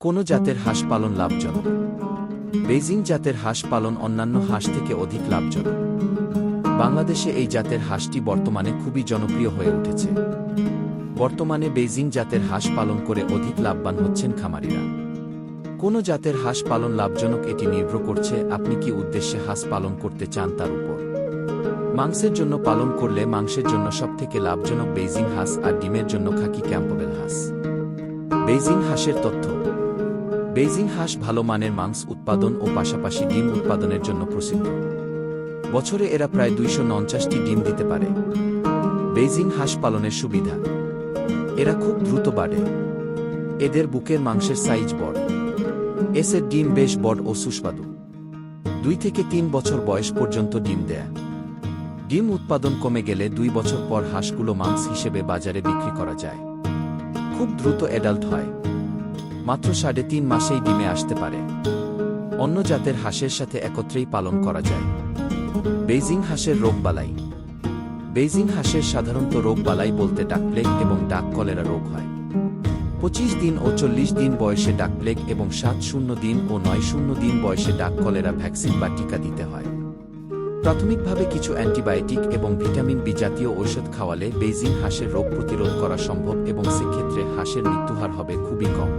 কোনো জাতের হাঁস পালন লাভজনক। বেইজিং জাতের হাঁস পালন অন্যান্য হাঁস থেকে অধিক লাভজনক। বাংলাদেশে এই জাতের হাঁসটি বর্তমানে খুবই জনপ্রিয় হয়ে উঠেছে। বর্তমানে বেইজিং জাতের হাঁস পালন করে অধিক লাভবান হচ্ছেন খামারিরা। কোন জাতের হাঁস পালন লাভজনক এটি নির্ভর করছে আপনি কি উদ্দেশ্যে হাঁস পালন করতে চান তার উপর। মাংসের জন্য পালন করলে মাংসের জন্য সবথেকে লাভজনক বেইজিং হাঁস আর ডিমের জন্য খাকি ক্যাম্পবেল হাঁস। বেইজিং হাঁসের তথ্য বেইজিং হাঁস ভালো মানের মাংস উৎপাদন ও পাশাপাশি ডিম উৎপাদনের জন্য প্রসিদ্ধ। বছরে এরা প্রায় দুইশো নঞ্চাশটি ডিম দিতে পারে। বেইজিং হাঁস পালনের সুবিধা, এরা খুব দ্রুত বাড়ে। এদের বুকের মাংসের সাইজ বড়। এসের ডিম বেশ বড় ও সুস্বাদু। দুই থেকে তিন বছর বয়স পর্যন্ত ডিম দেয়। ডিম উৎপাদন কমে গেলে দুই বছর পর হাঁসগুলো মাংস হিসেবে বাজারে বিক্রি করা যায়। খুব দ্রুত অ্যাডাল্ট হয়। মাত্র সাড়ে তিন মাসেই ডিমে আসতে পারে। অন্য জাতের হাঁসের সাথে একত্রেই পালন করা যায়। বেইজিং হাঁসের রোগবালাই বেইজিং হাঁসের সাধারণত রোগবালাই বলতে ডাকপ্লেগ এবং ডাক কলেরা রোগ হয়। পঁচিশ দিন ও চল্লিশ দিন বয়সে ডাক ডাকপ্লেগ এবং সাত শূন্য দিন ও নয় শূন্য দিন বয়সে ডাক কলেরা ভ্যাকসিন বা টিকা দিতে হয়। প্রাথমিকভাবে কিছু অ্যান্টিবায়োটিক এবং ভিটামিন বি জাতীয় ঔষধ খাওয়ালে বেইজিং হাঁসের রোগ প্রতিরোধ করা সম্ভব এবং সেক্ষেত্রে হাঁসের মৃত্যুহার হবে খুবই কম।